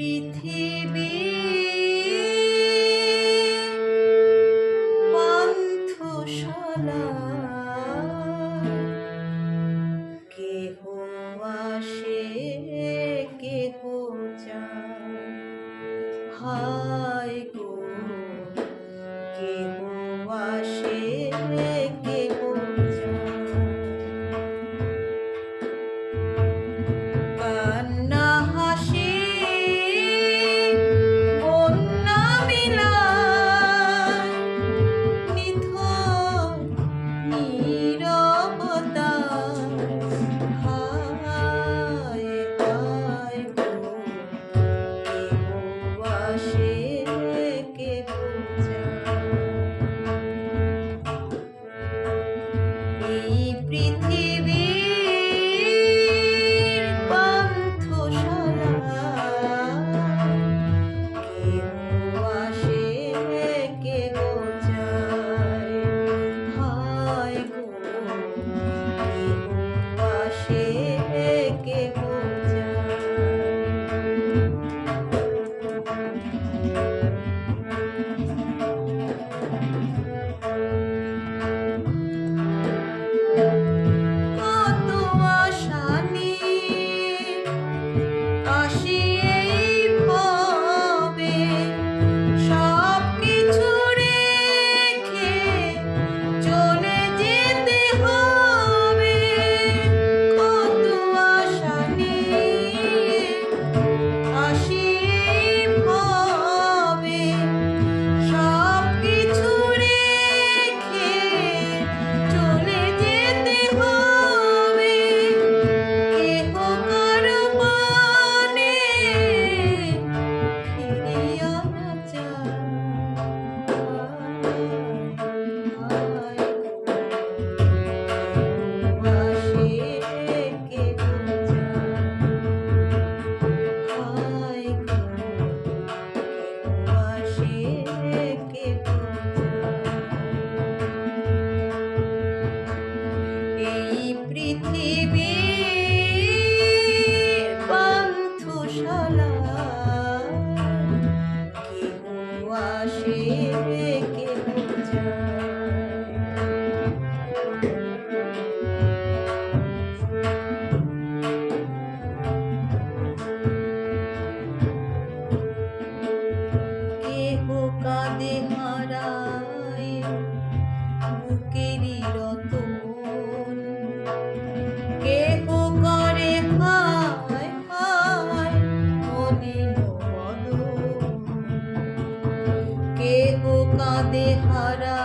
পৃথিবী। পান্থশালা কেহ আসে কেহ যায়। হা পদে হারা